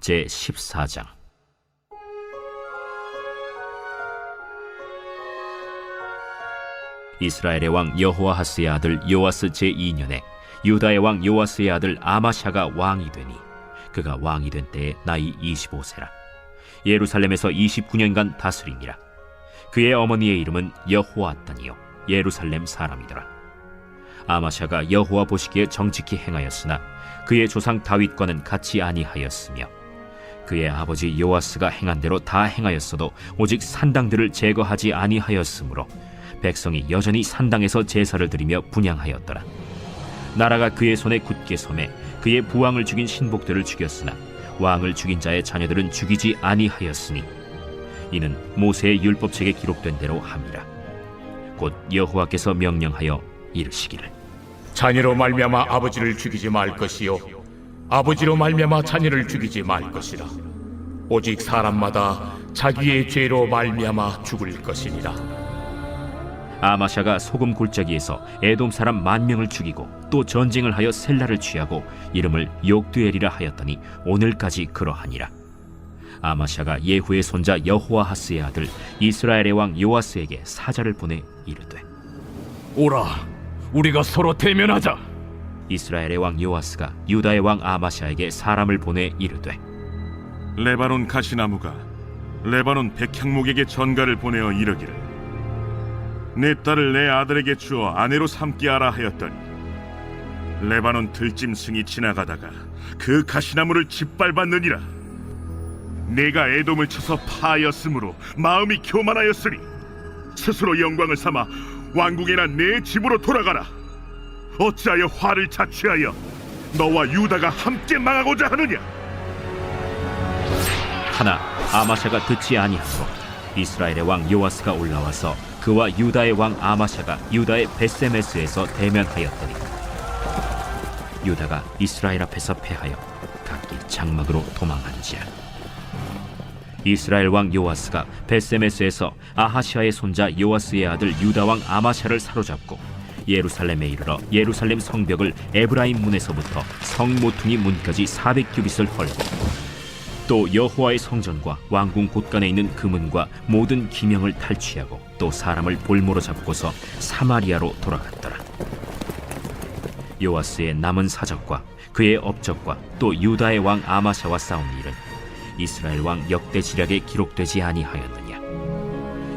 제 14장. 이스라엘의 왕 여호아하스의 아들 요아스 제 2년에 유다의 왕 요아스의 아들 아마샤가 왕이 되니 그가 왕이 된 때에 나이 25세라. 예루살렘에서 29년간 다스리니라. 그의 어머니의 이름은 여호아따니요. 예루살렘 사람이더라. 아마샤가 여호와 보시기에 정직히 행하였으나 그의 조상 다윗과는 같이 아니하였으며 그의 아버지 요아스가 행한 대로 다 행하였어도 오직 산당들을 제거하지 아니하였으므로 백성이 여전히 산당에서 제사를 드리며 분양하였더라. 나라가 그의 손에 굳게 섬에 그의 부왕을 죽인 신복들을 죽였으나 왕을 죽인 자의 자녀들은 죽이지 아니하였으니 이는 모세의 율법책에 기록된 대로 함이라. 곧 여호와께서 명령하여 이르시기를. 자녀로 말미암아 아버지를 죽이지 말 것이요 아버지로 말미암아 자녀를 죽이지 말 것이라. 오직 사람마다 자기의 죄로 말미암아 죽을 것이니라. 아마샤가 소금 골짜기에서 에돔 사람 만 명을 죽이고 또 전쟁을 하여 셀라를 취하고 이름을 욕두엘이라 하였더니 오늘까지 그러하니라. 아마샤가 예후의 손자 여호아하스의 아들 이스라엘의 왕 요아스에게 사자를 보내 이르되 오라 우리가 서로 대면하자 이스라엘의 왕 요아스가 유다의 왕 아마샤에게 사람을 보내 이르되 레바논 가시나무가 레바논 백향목에게 전가를 보내어 이르기를 내 딸을 내 아들에게 주어 아내로 삼게 하라 하였더니 레바논 들짐승이 지나가다가 그 가시나무를 짓밟았느니라. 내가 애돔을 쳐서 파하였으므로 마음이 교만하였으니 스스로 영광을 삼아 왕궁이나 내 집으로 돌아가라 어찌하여 화를 자취하여 너와 유다가 함께 망하고자 하느냐? 하나 아마샤가 듣지 아니하므로 이스라엘의 왕 요아스가 올라와서 그와 유다의 왕 아마샤가 유다의 베세메스에서 대면하였더니 유다가 이스라엘 앞에서 패하여 각기 장막으로 도망한지라. 이스라엘 왕 요아스가 베세메스에서 아하시아의 손자 요아스의 아들 유다 왕 아마샤를 사로잡고 예루살렘에 이르러 예루살렘 성벽을 에브라임 문에서부터 성 모퉁이 문까지 400규빗을 헐고 또 여호와의 성전과 왕궁 곳간에 있는 금은과 모든 기명을 탈취하고 또 사람을 볼모로 잡고서 사마리아로 돌아갔더라. 요아스의 남은 사적과 그의 업적과 또 유다의 왕 아마샤와 싸운 일은 이스라엘 왕 역대 지략에 기록되지 아니하였느냐.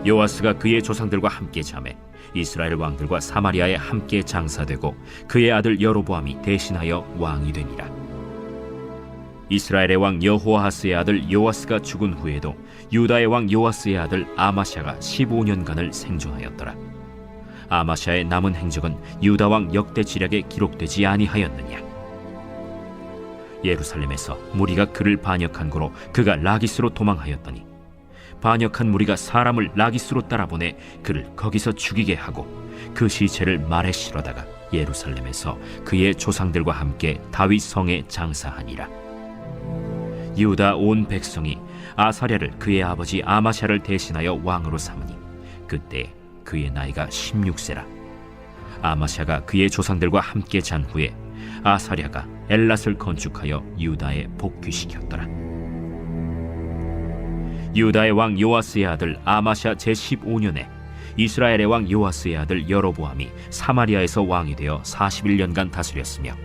요아스가 그의 조상들과 함께 잠에 이스라엘 왕들과 사마리아에 함께 장사되고 그의 아들 여로보암이 대신하여 왕이 되니라. 이스라엘의 왕 여호아하스의 아들 요아스가 죽은 후에도 유다의 왕 요아스의 아들 아마샤가 15년간을 생존하였더라. 아마샤의 남은 행적은 유다 왕 역대 지략에 기록되지 아니하였느냐. 예루살렘에서 무리가 그를 반역한 고로 그가 라기스로 도망하였더니 반역한 무리가 사람을 라기스로 따라보내 그를 거기서 죽이게 하고 그 시체를 말에 실어다가 예루살렘에서 그의 조상들과 함께 다윗 성에 장사하니라. 유다 온 백성이 아사랴를 그의 아버지 아마샤를 대신하여 왕으로 삼으니 그때 그의 나이가 16세라 아마샤가 그의 조상들과 함께 잔 후에 아사랴가 엘랏을 건축하여 유다에 복귀시켰더라 유다의 왕 요아스의 아들 아마샤 제15년에 이스라엘의 왕 요아스의 아들 여로보암이 사마리아에서 왕이 되어 41년간 다스렸으며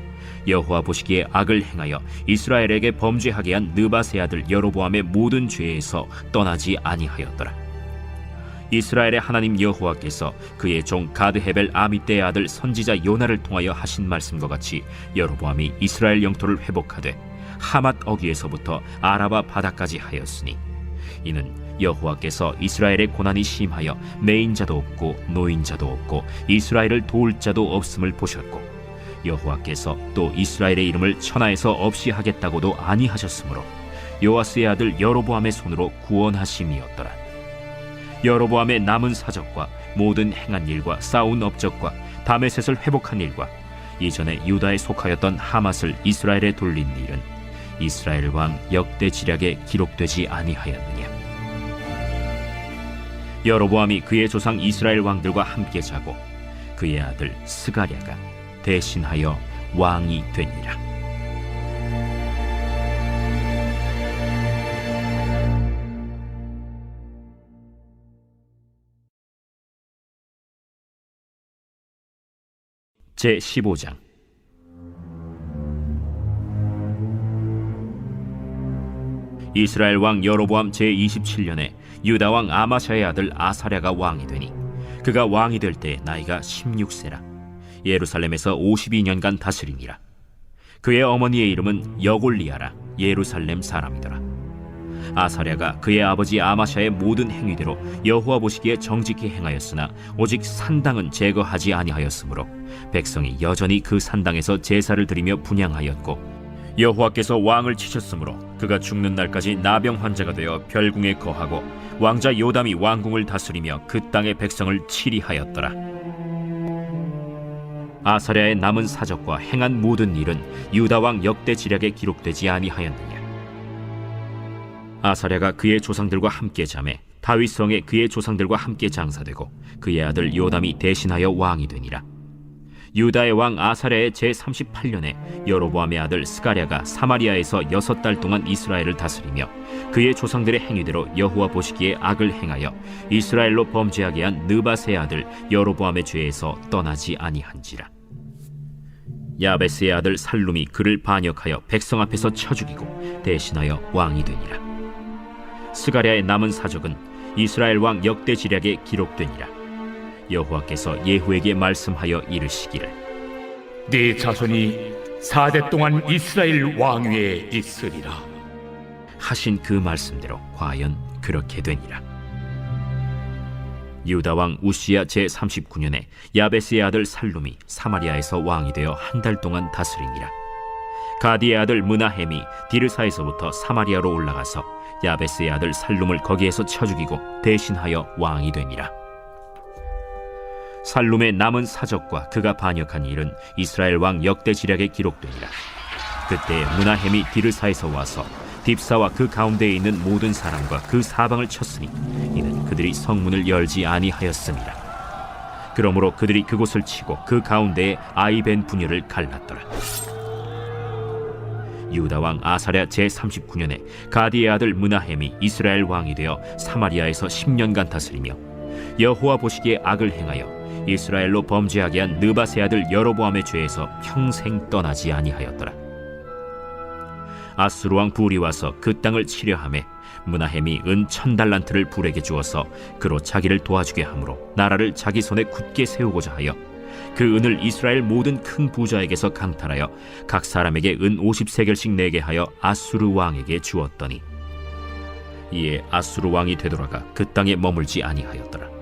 여호와 보시기에 악을 행하여 이스라엘에게 범죄하게 한 느바세 아들 여로보암의 모든 죄에서 떠나지 아니하였더라. 이스라엘의 하나님 여호와께서 그의 종 가드헤벨 아미떼의 아들 선지자 요나를 통하여 하신 말씀과 같이 여로보암이 이스라엘 영토를 회복하되 하맛 어귀에서부터 아라바 바다까지 하였으니 이는 여호와께서 이스라엘의 고난이 심하여 매인자도 없고 노인자도 없고 이스라엘을 도울 자도 없음을 보셨고 여호와께서 또 이스라엘의 이름을 천하에서 없이 하겠다고도 아니하셨으므로 요아스의 아들 여로보암의 손으로 구원하심이었더라. 여로보암의 남은 사적과 모든 행한 일과 싸운 업적과 다메셋을 회복한 일과 이전에 유다에 속하였던 하맛을 이스라엘에 돌린 일은 이스라엘 왕 역대 지략에 기록되지 아니하였느냐. 여로보암이 그의 조상 이스라엘 왕들과 함께 자고 그의 아들 스가랴가 대신하여 왕이 되니라. 제 15장 이스라엘 왕 여로보암 제 27년에 유다 왕 아마샤의 아들 아사랴가 왕이 되니 그가 왕이 될 때 나이가 16세라. 예루살렘에서 52년간 다스리니라. 그의 어머니의 이름은 여골리아라 예루살렘 사람이더라. 아사랴가 그의 아버지 아마샤의 모든 행위대로 여호와 보시기에 정직히 행하였으나 오직 산당은 제거하지 아니하였으므로 백성이 여전히 그 산당에서 제사를 드리며 분향하였고 여호와께서 왕을 치셨으므로 그가 죽는 날까지 나병 환자가 되어 별궁에 거하고 왕자 요담이 왕궁을 다스리며 그 땅의 백성을 치리하였더라 아사랴의 남은 사적과 행한 모든 일은 유다 왕 역대 지략에 기록되지 아니하였느냐 아사랴가 그의 조상들과 함께 잠에 다윗 성에 그의 조상들과 함께 장사되고 그의 아들 요담이 대신하여 왕이 되니라. 유다의 왕 아사랴의 제 38년에 여로보암의 아들 스가랴가 사마리아에서 여섯 달 동안 이스라엘을 다스리며 그의 조상들의 행위대로 여호와 보시기에 악을 행하여 이스라엘로 범죄하게 한 느바세 아들 여로보암의 죄에서 떠나지 아니한지라. 야베스의 아들 살룸이 그를 반역하여 백성 앞에서 쳐 죽이고 대신하여 왕이 되니라. 스가랴의 남은 사적은 이스라엘 왕 역대 지략에 기록되니라. 여호와께서 예후에게 말씀하여 이르시기를 네 자손이 사대 동안 이스라엘 왕위에 있으리라. 하신 그 말씀대로 과연 그렇게 되니라. 유다 왕 우시야 제 39년에 야베스의 아들 살룸이 사마리아에서 왕이 되어 한 달 동안 다스리니라. 가디의 아들 문하햄이 디르사에서부터 사마리아로 올라가서 야베스의 아들 살룸을 거기에서 쳐 죽이고 대신하여 왕이 되니라. 살룸의 남은 사적과 그가 반역한 일은 이스라엘 왕 역대 지략에 기록되니라. 그때 문하햄이 디르사에서 와서 딥사와 그 가운데에 있는 모든 사람과 그 사방을 쳤으니 이는 그들이 성문을 열지 아니하였음이라. 그러므로 그들이 그곳을 치고 그 가운데에 아이벤 분열을 갈랐더라. 유다 왕 아사랴 제 39년에 가디의 아들 문하햄이 이스라엘 왕이 되어 사마리아에서 10년간 다스리며 여호와 보시기에 악을 행하여 이스라엘로 범죄하게 한 느바세 아들 여로보암의 죄에서 평생 떠나지 아니하였더라. 아수르 왕 불이 와서 그 땅을 치려함에 문하햄이 은 천 달란트를 불에게 주어서 그로 자기를 도와주게 하므로 나라를 자기 손에 굳게 세우고자 하여 그 은을 이스라엘 모든 큰 부자에게서 강탈하여 각 사람에게 은 50세겔씩 내게 하여 아수르 왕에게 주었더니 이에 아수르 왕이 되돌아가 그 땅에 머물지 아니하였더라.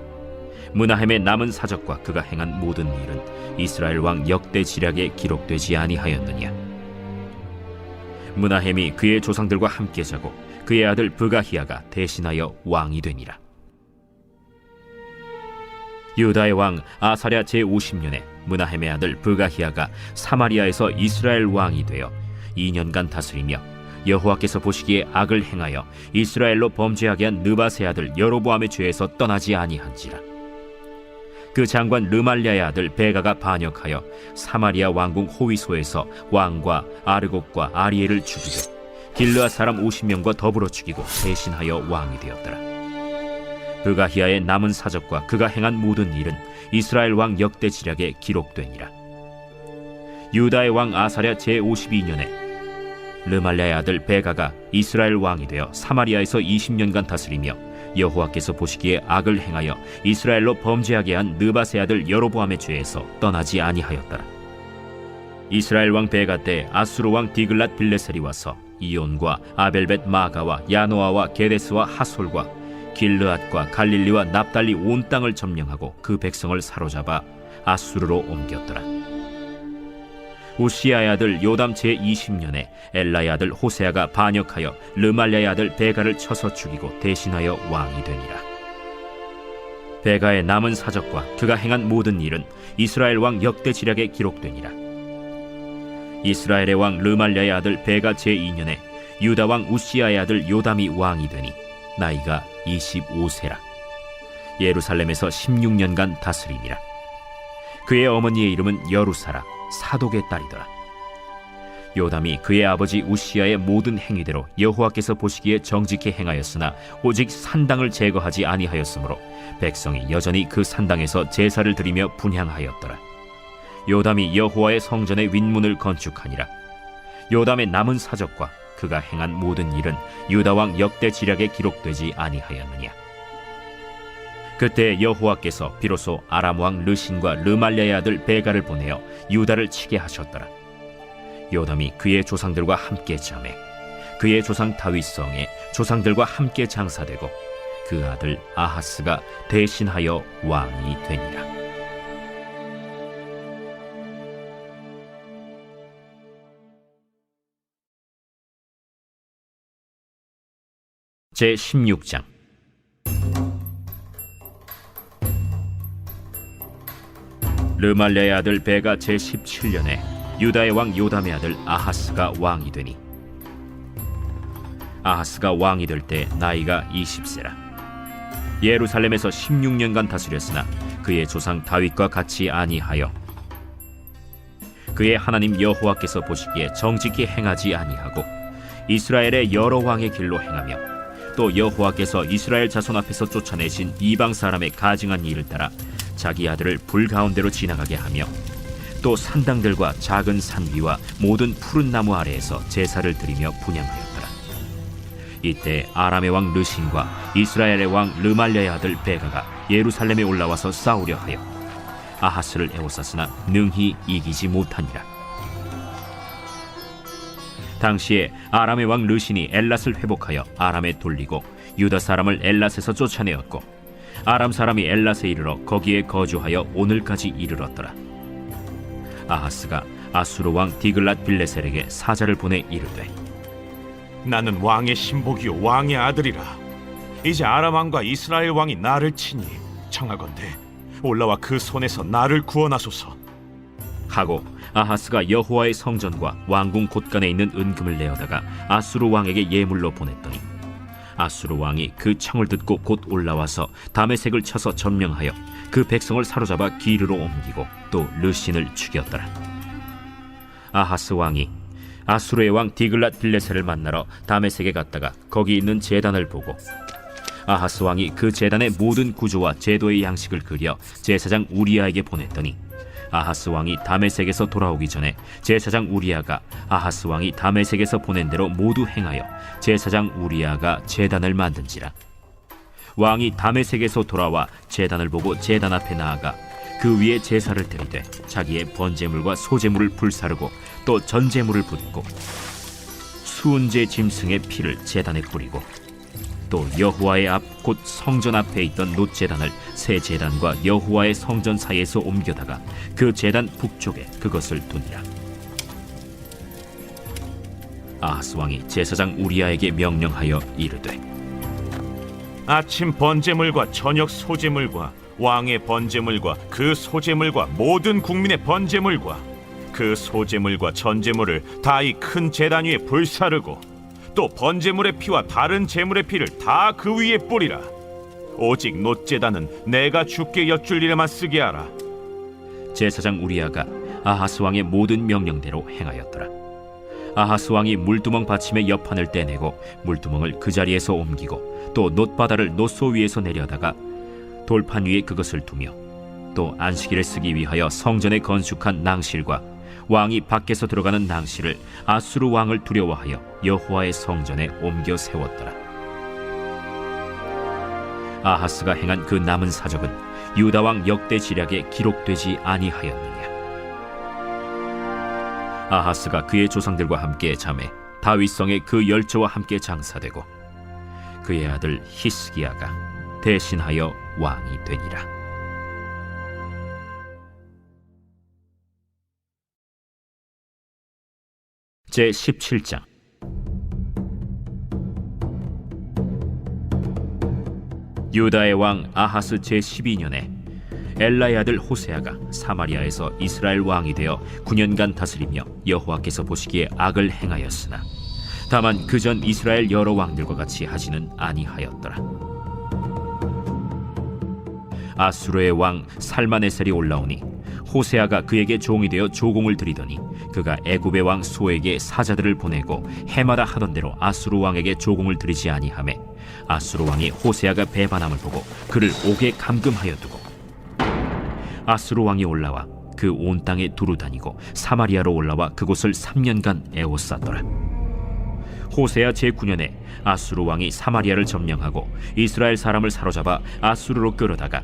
문하햄의 남은 사적과 그가 행한 모든 일은 이스라엘 왕 역대 지략에 기록되지 아니하였느냐. 문하햄이 그의 조상들과 함께 자고 그의 아들 브가히아가 대신하여 왕이 되니라. 유다의 왕 아사랴 제 50년에 문하햄의 아들 브가히아가 사마리아에서 이스라엘 왕이 되어 2년간 다스리며 여호와께서 보시기에 악을 행하여 이스라엘로 범죄하게 한 느바세 아들 여로보암의 죄에서 떠나지 아니한지라. 그 장관 르말랴의 아들 베가가 반역하여 사마리아 왕궁 호위소에서 왕과 아르곡과 아리엘을 죽이고 길르아 사람 50명과 더불어 죽이고 대신하여 왕이 되었더라. 브가히아의 남은 사적과 그가 행한 모든 일은 이스라엘 왕 역대 지략에 기록되니라. 유다의 왕 아사랴 제 52년에 르말랴의 아들 베가가 이스라엘 왕이 되어 사마리아에서 20년간 다스리며 여호와께서 보시기에 악을 행하여 이스라엘로 범죄하게 한 느바세 아들 여로보암의 죄에서 떠나지 아니하였더라. 이스라엘 왕 베가 때 아수르 왕 디글랏 빌레셀이 와서 이온과 아벨벳 마가와 야노아와 게데스와 하솔과 길르앗과 갈릴리와 납달리 온 땅을 점령하고 그 백성을 사로잡아 아수르로 옮겼더라. 우시아의 아들 요담 제 20년에 엘라의 아들 호세아가 반역하여 르말랴의 아들 베가를 쳐서 죽이고 대신하여 왕이 되니라. 베가의 남은 사적과 그가 행한 모든 일은 이스라엘 왕 역대 지략에 기록되니라. 이스라엘의 왕 르말랴의 아들 베가 제 2년에 유다 왕 우시아의 아들 요담이 왕이 되니 나이가 25세라. 예루살렘에서 16년간 다스리니라. 그의 어머니의 이름은 여루사라 사독의 딸이더라. 요담이 그의 아버지 우시아의 모든 행위대로 여호와께서 보시기에 정직히 행하였으나 오직 산당을 제거하지 아니하였으므로 백성이 여전히 그 산당에서 제사를 드리며 분향하였더라. 요담이 여호와의 성전의 윗문을 건축하니라 요담의 남은 사적과 그가 행한 모든 일은 유다 왕 역대 지략에 기록되지 아니하였느냐 그때 여호와께서 비로소 아람 왕 르신과 르말랴의 아들 베가를 보내어 유다를 치게 하셨더라 요담이 그의 조상들과 함께 잠에 그의 조상 다윗 성에 조상들과 함께 장사되고 그 아들 아하스가 대신하여 왕이 되니라. 제 16장 르말레의 아들 베가 제 17년에 유다의 왕 요담의 아들 아하스가 왕이 되니 아하스가 왕이 될 때 나이가 20세라. 예루살렘에서 16년간 다스렸으나 그의 조상 다윗과 같이 아니하여 그의 하나님 여호와께서 보시기에 정직히 행하지 아니하고 이스라엘의 여러 왕의 길로 행하며 또 여호와께서 이스라엘 자손 앞에서 쫓아내신 이방 사람의 가증한 일을 따라 자기 아들을 불 가운데로 지나가게 하며 또 산당들과 작은 산 위와 모든 푸른 나무 아래에서 제사를 드리며 분양하였더라. 이때 아람의 왕 르신과 이스라엘의 왕 르말랴의 아들 베가가 예루살렘에 올라와서 싸우려 하여 아하스를 에워쌌으나 능히 이기지 못하니라. 당시에 아람의 왕 르신이 엘랏을 회복하여 아람에 돌리고 유다 사람을 엘랏에서 쫓아내었고 아람 사람이 엘랏에 이르러 거기에 거주하여 오늘까지 이르렀더라. 아하스가 아수르 왕 디글랏 빌레셀에게 사자를 보내 이르되 나는 왕의 신복이요 왕의 아들이라. 이제 아람 왕과 이스라엘 왕이 나를 치니 청하건대 올라와 그 손에서 나를 구원하소서. 하고 아하스가 여호와의 성전과 왕궁 곳간에 있는 은금을 내어다가 아수르 왕에게 예물로 보냈더니 아수르 왕이 그 청을 듣고 곧 올라와서 다메색을 쳐서 점령하여 그 백성을 사로잡아 기르로 옮기고 또 르신을 죽였더라. 아하스 왕이 아수르의 왕 디글랏 빌레셀을 만나러 다메색에 갔다가 거기 있는 제단을 보고 아하스 왕이 그 제단의 모든 구조와 제도의 양식을 그려 제사장 우리아에게 보냈더니 아하스 왕이 다메색에서 돌아오기 전에 제사장 우리아가 아하스 왕이 다메색에서 보낸 대로 모두 행하여 제사장 우리아가 제단을 만든지라. 왕이 다메색에서 돌아와 제단을 보고 제단 앞에 나아가 그 위에 제사를 드리되 자기의 번제물과 소제물을 불사르고 또 전제물을 붓고 수은제 짐승의 피를 제단에 뿌리고 또 여호와의 앞 곧 성전 앞에 있던 놋제단을 새 제단과 여호와의 성전 사이에서 옮겨다가 그 제단 북쪽에 그것을 두니라 아하스 왕이 제사장 우리아에게 명령하여 이르되 아침 번제물과 저녁 소제물과 왕의 번제물과 그 소제물과 모든 국민의 번제물과 그 소제물과 전제물을 다 이 큰 제단 위에 불사르고 또 번제물의 피와 다른 제물의 피를 다 그 위에 뿌리라. 오직 놋제단은 내가 주께 여쭐 일에만 쓰게 하라. 제사장 우리아가 아하스 왕의 모든 명령대로 행하였더라. 아하스 왕이 물두멍 받침의 옆판을 떼내고 물두멍을 그 자리에서 옮기고 또 놋바다를 놋소 위에서 내려다가 돌판 위에 그것을 두며 또 안식일에 쓰기 위하여 성전에 건축한 낭실과 왕이 밖에서 들어가는 낭실을 아수르 왕을 두려워하여 여호와의 성전에 옮겨 세웠더라. 아하스가 행한 그 남은 사적은 유다 왕 역대 지략에 기록되지 아니하였느냐. 아하스가 그의 조상들과 함께 잠에 다윗성의 그 열조와 함께 장사되고 그의 아들 히스기야가 대신하여 왕이 되니라. 제 17장 유다의 왕 아하스 제 12년에 엘라의 아들 호세아가 사마리아에서 이스라엘 왕이 되어 9년간 다스리며 여호와께서 보시기에 악을 행하였으나 다만 그 전 이스라엘 여러 왕들과 같이 하지는 아니하였더라. 아수르의 왕 살마네셀이 올라오니 호세아가 그에게 종이 되어 조공을 드리더니 그가 애굽의 왕 소에게 사자들을 보내고 해마다 하던 대로 아수르 왕에게 조공을 드리지 아니하매 아수르 왕이 호세아가 배반함을 보고 그를 옥에 감금하여 두고 아수르 왕이 올라와 그 온 땅에 두루 다니고 사마리아로 올라와 그곳을 3년간 애워쌌더라. 호세아 제9년에 아수르 왕이 사마리아를 점령하고 이스라엘 사람을 사로잡아 아수르로 끌어다가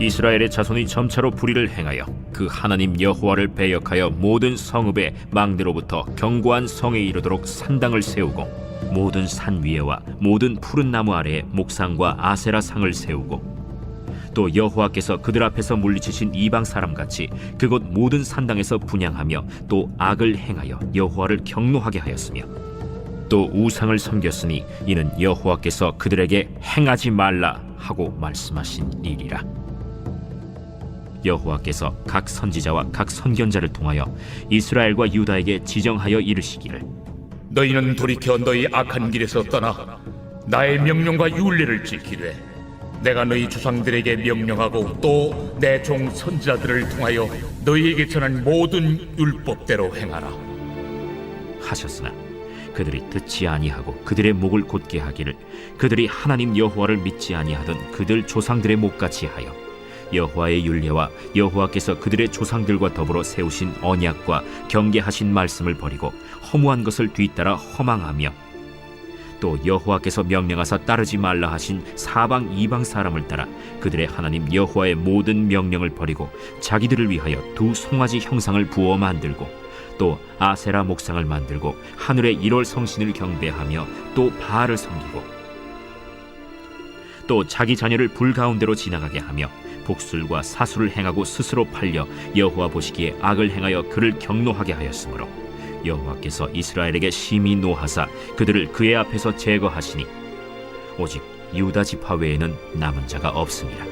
이스라엘의 자손이 점차로 불의를 행하여 그 하나님 여호와를 배역하여 모든 성읍의 망대로부터 견고한 성에 이르도록 산당을 세우고 모든 산 위에와 모든 푸른 나무 아래에 목상과 아세라 상을 세우고 또 여호와께서 그들 앞에서 물리치신 이방 사람 같이 그곳 모든 산당에서 분양하며 또 악을 행하여 여호와를 경노하게 하였으며 또 우상을 섬겼으니 이는 여호와께서 그들에게 행하지 말라 하고 말씀하신 일이라. 여호와께서 각 선지자와 각 선견자를 통하여 이스라엘과 유다에게 지정하여 이르시기를 너희는 돌이켜 너희 악한 길에서 떠나 나의 명령과 윤례를 지키되 내가 너희 조상들에게 명령하고 또 내 종 선지자들을 통하여 너희에게 전한 모든 율법대로 행하라. 하셨으나 그들이 듣지 아니하고 그들의 목을 곧게 하기를 그들이 하나님 여호와를 믿지 아니하던 그들 조상들의 목같이 하여 여호와의 율례와 여호와께서 그들의 조상들과 더불어 세우신 언약과 경계하신 말씀을 버리고 허무한 것을 뒤따라 허망하며 또 여호와께서 명령하사 따르지 말라 하신 사방 이방 사람을 따라 그들의 하나님 여호와의 모든 명령을 버리고 자기들을 위하여 두 송아지 형상을 부어 만들고 또 아세라 목상을 만들고 하늘의 일월 성신을 경배하며 또 바알을 섬기고 또 자기 자녀를 불 가운데로 지나가게 하며 복술과 사술을 행하고 스스로 팔려 여호와 보시기에 악을 행하여 그를 경노하게 하였으므로 여호와께서 이스라엘에게 심히 노하사 그들을 그의 앞에서 제거하시니 오직 유다 지파 외에는 남은 자가 없습니다.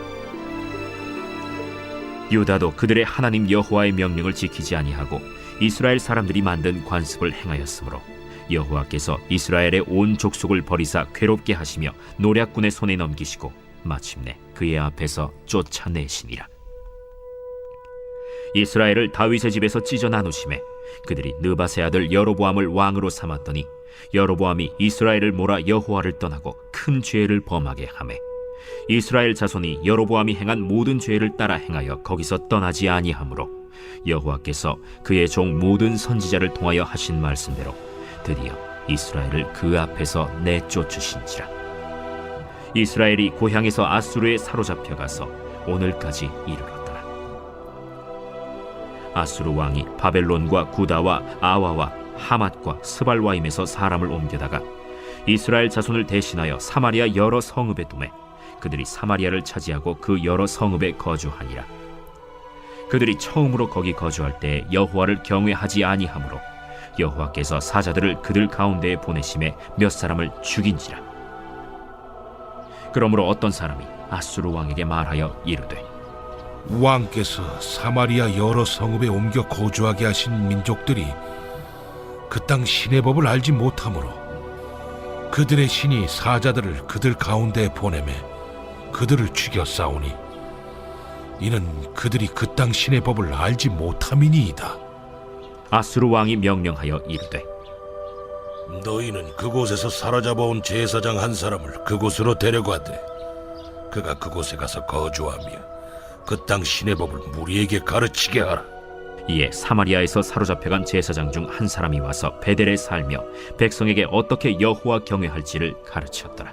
유다도 그들의 하나님 여호와의 명령을 지키지 아니하고 이스라엘 사람들이 만든 관습을 행하였으므로 여호와께서 이스라엘의 온 족속을 버리사 괴롭게 하시며 노략군의 손에 넘기시고 마침내 그의 앞에서 쫓아내시니라. 이스라엘을 다윗의 집에서 찢어 나누심에 그들이 느바세 아들 여로보암을 왕으로 삼았더니 여로보암이 이스라엘을 몰아 여호와를 떠나고 큰 죄를 범하게 하매 이스라엘 자손이 여로보암이 행한 모든 죄를 따라 행하여 거기서 떠나지 아니하므로 여호와께서 그의 종 모든 선지자를 통하여 하신 말씀대로 드디어 이스라엘을 그 앞에서 내쫓으신지라 이스라엘이 고향에서 아수르에 사로잡혀 가서 오늘까지 이르렀더라. 아수르 왕이 바벨론과 구다와 아와와 하맛과 스발와임에서 사람을 옮겨다가 이스라엘 자손을 대신하여 사마리아 여러 성읍에 두매 그들이 사마리아를 차지하고 그 여러 성읍에 거주하니라. 그들이 처음으로 거기 거주할 때 여호와를 경외하지 아니하므로 여호와께서 사자들을 그들 가운데에 보내심에 몇 사람을 죽인지라 그러므로 어떤 사람이 아수르 왕에게 말하여 이르되 왕께서 사마리아 여러 성읍에 옮겨 거주하게 하신 민족들이 그 땅 신의 법을 알지 못하므로 그들의 신이 사자들을 그들 가운데에 보내매 그들을 죽여 싸우니 이는 그들이 그 땅 신의 법을 알지 못함이니이다. 아수르 왕이 명령하여 이르되 너희는 그곳에서 사로잡아온 제사장 한 사람을 그곳으로 데려가되 그가 그곳에 가서 거주하며 그 땅 신의 법을 무리에게 가르치게 하라. 이에 사마리아에서 사로잡혀간 제사장 중 한 사람이 와서 베델에 살며 백성에게 어떻게 여호와 경외할지를 가르쳤더라.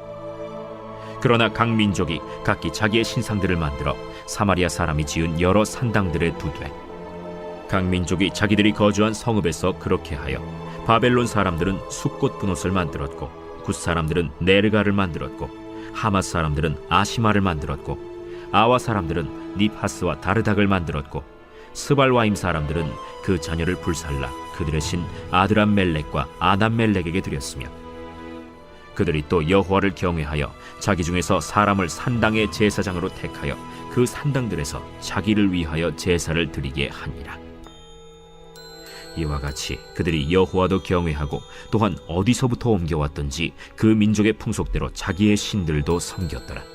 그러나 각 민족이 각기 자기의 신상들을 만들어 사마리아 사람이 지은 여러 산당들에 두되 각 민족이 자기들이 거주한 성읍에서 그렇게 하여 바벨론 사람들은 숫꽃 분옷을 만들었고 굿 사람들은 네르가를 만들었고 하맛 사람들은 아시마를 만들었고 아와 사람들은 니파스와 다르닥을 만들었고 스발와임 사람들은 그 자녀를 불살라 그들의 신 아드람 멜렉과 아담 멜렉에게 드렸으며 그들이 또 여호와를 경외하여 자기 중에서 사람을 산당의 제사장으로 택하여 그 산당들에서 자기를 위하여 제사를 드리게 하니라 이와 같이 그들이 여호와도 경외하고 또한 어디서부터 옮겨왔던지 그 민족의 풍속대로 자기의 신들도 섬겼더라.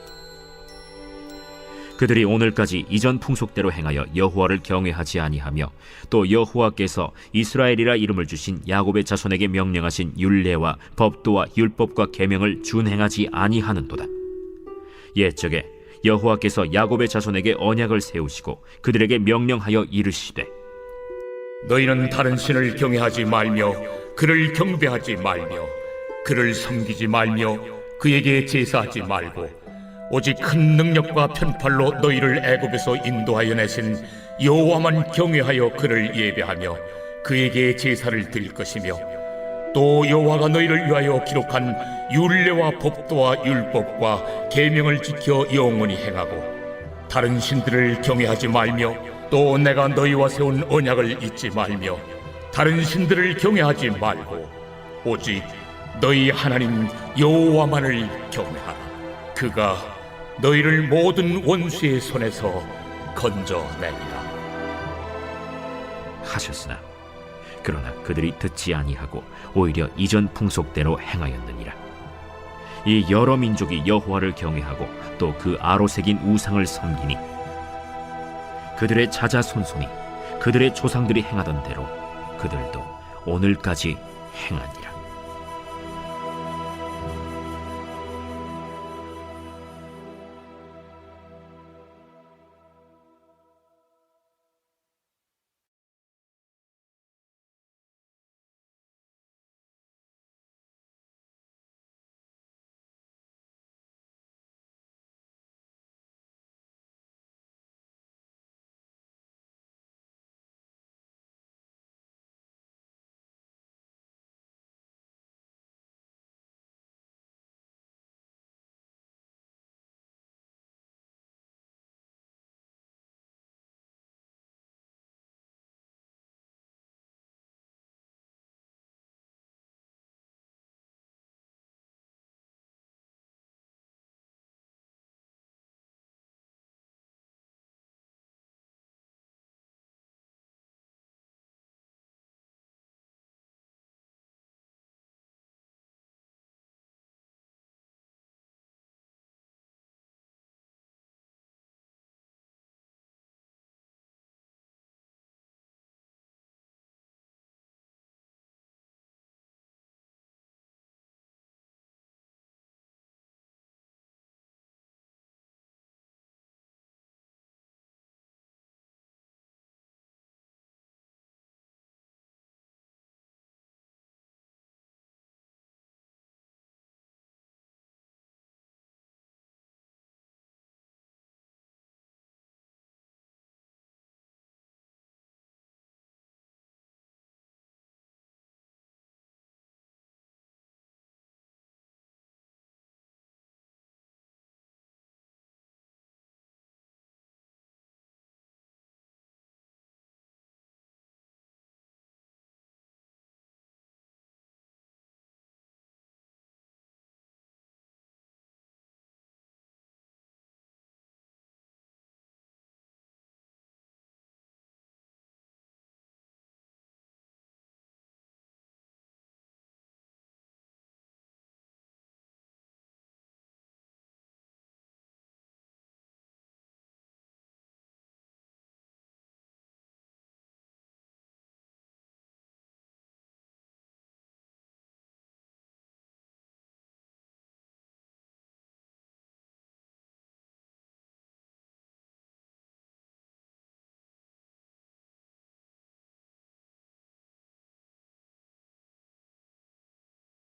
그들이 오늘까지 이전 풍속대로 행하여 여호와를 경외하지 아니하며 또 여호와께서 이스라엘이라 이름을 주신 야곱의 자손에게 명령하신 율례와 법도와 율법과 계명을 준행하지 아니하는도다. 옛적에 여호와께서 야곱의 자손에게 언약을 세우시고 그들에게 명령하여 이르시되 너희는 다른 신을 경외하지 말며 그를 경배하지 말며 그를 섬기지 말며 그에게 제사하지 말고 오직 큰 능력과 편팔로 너희를 애굽에서 인도하여 내신 여호와만 경외하여 그를 예배하며 그에게 제사를 드릴 것이며 또 여호와가 너희를 위하여 기록한 율례와 법도와 율법과 계명을 지켜 영원히 행하고 다른 신들을 경외하지 말며 또 내가 너희와 세운 언약을 잊지 말며 다른 신들을 경외하지 말고 오직 너희 하나님 여호와만을 경외하라. 그가 너희를 모든 원수의 손에서 건져내리라. 하셨으나 그러나 그들이 듣지 아니하고 오히려 이전 풍속대로 행하였느니라. 이 여러 민족이 여호와를 경외하고 또 그 아로새긴 우상을 섬기니 그들의 자자손손이 그들의 조상들이 행하던 대로 그들도 오늘까지 행하니